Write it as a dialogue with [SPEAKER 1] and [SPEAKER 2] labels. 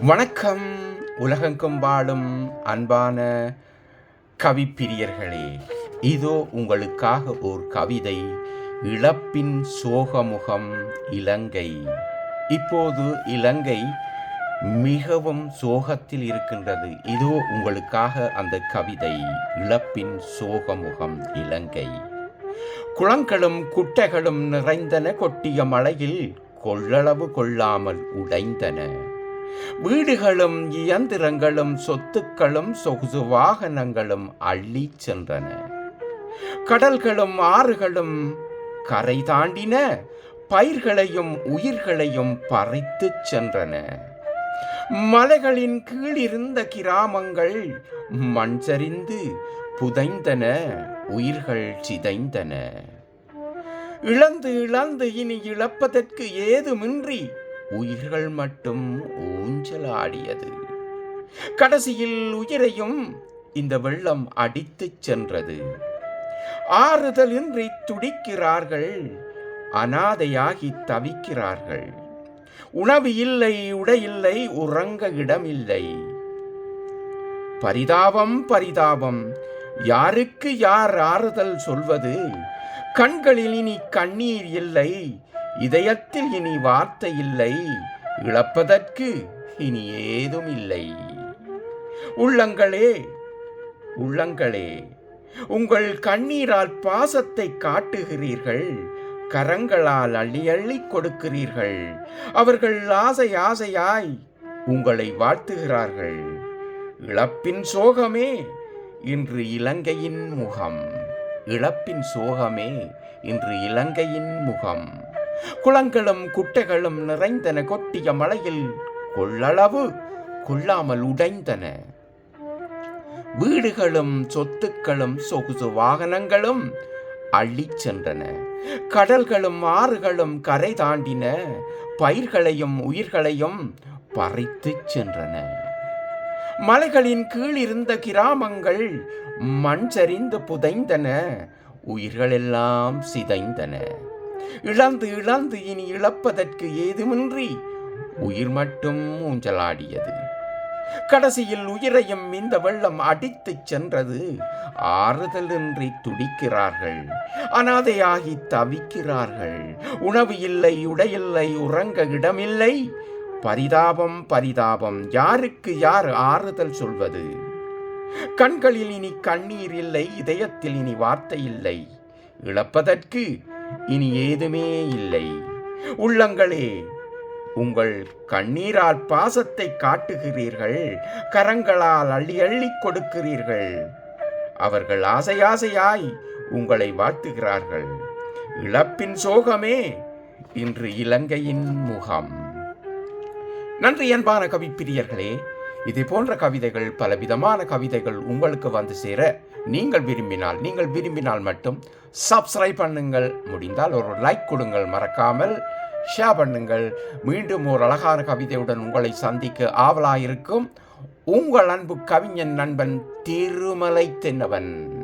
[SPEAKER 1] வணக்கம். உலகெங்கும் வாழும் அன்பான கவிப்பிரியர்களே இதோ உங்களுக்காக ஓர் கவிதை இழப்பின் சோகமுகம் இலங்கை. இப்போது இலங்கை மிகவும் சோகத்தில் இருக்கின்றது. இதோ உங்களுக்காக அந்த கவிதை இழப்பின் சோகமுகம் இலங்கை. குளங்களும் குட்டைகளும் நிறைந்தன கொட்டிய மழையில் கொள்ளளவு கொள்ளாமல் உடைந்தன. வீடுகளும் இயந்திரங்களும் சொத்துக்களும் சொகுசு வாகனங்களும் அள்ளிச் சென்றன. கடல்களும் ஆறுகளும் கரை தாண்டின. பயிர்களையும் உயிர்களையும் பறித்து சென்றன. மலைகளின் கீழிருந்த கிராமங்கள் மண் சரிந்து புதைந்தன உயிர்கள் சிதைந்தன. இழந்து இழந்து இனி இழப்பதற்கு ஏதுமின்றி உயிர்கள் மட்டும் ஊஞ்சலாடியது. கடைசியில் உயிரையும் இந்த வெள்ளம் அடித்துச் சென்றது. ஆறுதலின்றி துடிக்கிறார்கள் அனாதையாகி தவிக்கிறார்கள். உணவு இல்லை உடையில்லை உறங்க இடமில்லை. பரிதாபம் பரிதாபம். யாருக்கு யார் ஆறுதல் சொல்வது? கண்களில் இனி கண்ணீர் இல்லை இதயத்தில் இனி வார்த்தை இல்லை. இழப்பதற்கு இனி ஏதும் இல்லை உள்ளங்களே உள்ளங்களே உங்கள் கண்ணீரால் பாசத்தை காட்டுகிறீர்கள். கரங்களால் அள்ளி அள்ளி கொடுக்கிறீர்கள். அவர்கள் ஆசை ஆசையாய் உங்களை வாழ்த்துகிறார்கள். இழப்பின் சோகமே இன்று இலங்கையின் முகம். இழப்பின் சோகமே இன்று இலங்கையின் முகம். குளங்களும் குட்டைகளும் நிறைந்தன கொட்டிய மலையில் கொள்ளளவு கொள்ளாமல் உடைந்தன. வீடுகளும் சொத்துக்களும் சொகுசு வாகனங்களும் அள்ளிச் சென்றன. கடல்களும் ஆறுகளும் கரை தாண்டின. பயிர்களையும் உயிர்களையும் பறித்துச் சென்றன. மலைகளின் கீழ் இருந்த கிராமங்கள் மண் சரிந்து புதைந்தன. உயிர்களெல்லாம் சிதைந்தன. இழந்து இழந்து இனி இழப்பதற்கு ஏதுமின்றி. உயிர் மட்டும் ஊஞ்சலாடியது. கடைசியில் உயிரையும் இந்த வெள்ளம் அடித்துச் சென்றது. ஆறுதலின்றி துடிக்கிறார்கள். அனாதையாகி தவிக்கிறார்கள். உணவு இல்லை உடையில்லை உறங்க இடமில்லை. பரிதாபம் பரிதாபம். யாருக்கு யார் ஆறுதல் சொல்வது? கண்களில் இனி கண்ணீர் இல்லை இதயத்தில் இனி வார்த்தை இல்லை. இழப்பதற்கு இனி ஏதுமே இல்லை. உள்ளங்களே உங்கள் கண்ணீரால் பாசத்தை காட்டுகிறீர்கள் கரங்களால் அள்ளி அள்ளி கொடுக்கிறீர்கள். அவர்கள் ஆசை ஆசையாய் உங்களை வாழ்த்துகிறார்கள். இழப்பின் சோகமே இன்று இலங்கையின் முகம். நன்றி அன்பான கவிப்பிரியர்களே. இதே போன்ற கவிதைகள் பலவிதமான கவிதைகள் உங்களுக்கு வந்து சேர நீங்கள் விரும்பினால் நீங்கள் விரும்பினால் மட்டும் சப்ஸ்கிரைப் பண்ணுங்கள். முடிந்தால் ஒரு லைக் கொடுங்கள். மறக்காமல் ஷேர் பண்ணுங்கள். மீண்டும் ஒரு அழகான கவிதையுடன் உங்களை சந்திக்க ஆவலாயிருக்கும் உங்கள் அன்பு கவிஞன் நண்பன் திருமலை தென்னவன்.